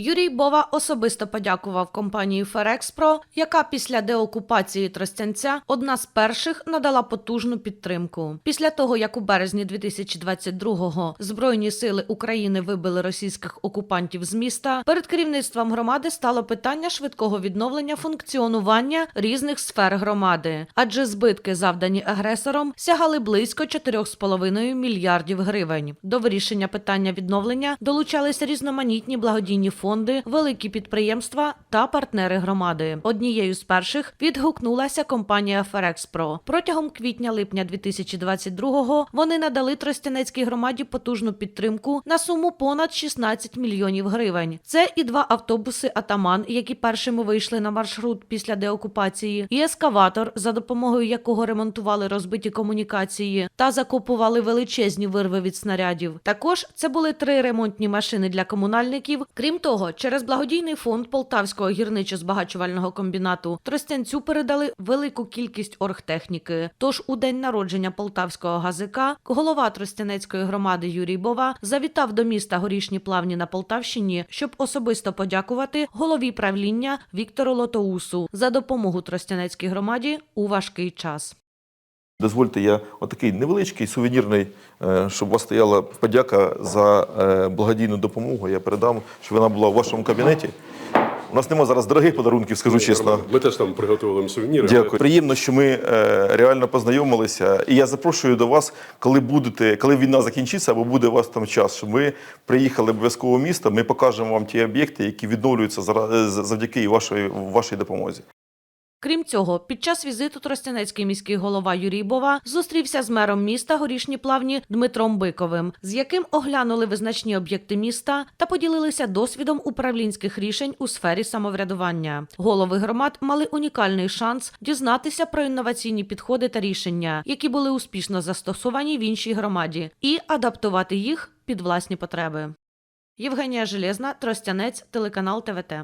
Юрій Бова особисто подякував компанії Ферекспро, яка після деокупації Тростянця одна з перших надала потужну підтримку. Після того, як у березні 2022-го Збройні сили України вибили російських окупантів з міста, перед керівництвом громади стало питання швидкого відновлення функціонування різних сфер громади, адже збитки, завдані агресором, сягали близько 4,5 мільярдів гривень. До вирішення питання відновлення долучалися різноманітні благодійні фонди, великі підприємства та партнери громади. Однією з перших відгукнулася компанія Ферекспро. Протягом квітня-липня 2022-го вони надали Тростянецькій громаді потужну підтримку на суму понад 16 мільйонів гривень. Це і два автобуси Атаман, які першими вийшли на маршрут після деокупації, і ескаватор, за допомогою якого ремонтували розбиті комунікації та закупували величезні вирви від снарядів. Також це були три ремонтні машини для комунальників. Крім того, через благодійний фонд Полтавського гірничо-збагачувального комбінату Тростянцю передали велику кількість оргтехніки. Тож у день народження полтавського газика голова Тростянецької громади Юрій Бова завітав до міста Горішні Плавні на Полтавщині, щоб особисто подякувати голові правління Віктору Лотоусу за допомогу Тростянецькій громаді у важкий час. Дозвольте, я отакий невеличкий сувенірний, е, щоб у вас стояла подяка за е, благодійну допомогу. Я передам, щоб вона була в вашому кабінеті. У нас немає зараз дорогих подарунків, скажу чесно. Ми теж там приготували сувеніри. Дякую. Приємно, що ми е, реально познайомилися. І я запрошую до вас, коли будете, коли війна закінчиться, або буде у вас там час, щоб ви приїхали обов'язково місто. Ми покажемо вам ті об'єкти, які відновлюються завдяки вашої, вашій допомозі. Крім цього, під час візиту Тростянецький міський голова Юрій Бова зустрівся з мером міста Горішні Плавні Дмитром Биковим, з яким оглянули визначні об'єкти міста та поділилися досвідом управлінських рішень у сфері самоврядування. Голови громад мали унікальний шанс дізнатися про інноваційні підходи та рішення, які були успішно застосовані в іншій громаді, і адаптувати їх під власні потреби. Євгенія Железна, Тростянець, телеканал ТВТ.